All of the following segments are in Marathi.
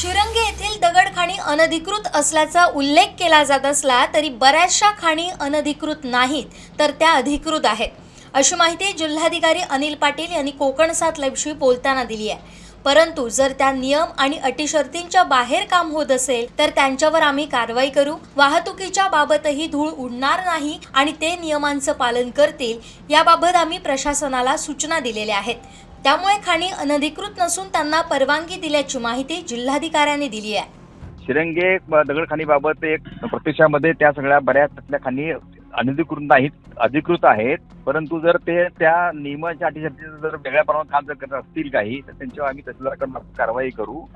शिरंगे येथील दगडखाणी अनधिकृत असल्याचा उल्लेख केला जात असला तरी बऱ्याचशा खाणी अनधिकृत नाहीत तर त्या अधिकृत आहेत. अशी माहिती जिल्हाधिकारी अनिल पाटील यांनी कोकण सात लाईव्हशी बोलताना दिली आहे. परंतु जर त्या नियम आणि अटी शर्तींच्या बाहेर काम होत असेल तर त्यांच्यावर आम्ही कारवाई करू. वाहतुकीच्या बाबतही धूळ उडणार नाही आणि ते नियमांचं पालन करतील याबाबत आम्ही प्रशासनाला सूचना दिलेल्या आहेत. त्यामुळे खाणी अनधिकृत नसून त्यांना परवानगी दिल्याची माहिती जिल्हाधिकाऱ्यांनी दिली आहे. शिरंगे दगडखाणीबाबत एक प्रत्यक्षामध्ये त्या सगळ्या बऱ्याच त्यातल्या खाणी अनधिकृत नाहीत अधिकृत आहेत. परंतु जर ते त्या नियमाच्या अटी शर्तीचं जर वेगळ्या प्रमाणात काम जर करत असतील काही तर त्यांच्यावर आम्ही तहसीलदाराकडून कारवाई करू.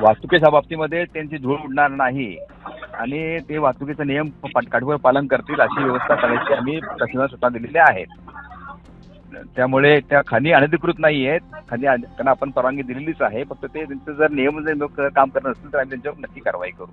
वाहतुकीच्या बाबतीमध्ये त्यांची धूळ उडणार नाही. आणि ते वाहतुकीचा नियम पा- पालन करतील अशी व्यवस्था करण्याची आम्ही तहसीलदार सूचना दिलेल्या आहेत. त्यामुळे त्या खाणी अनधिकृत नाही आहेत. खाणी त्यांना आपण परवानगी दिलेलीच आहे. फक्त ते त्यांचं जर नियम जर लोक काम करत असतील तर आम्ही त्यांच्यावर नक्की कारवाई करू.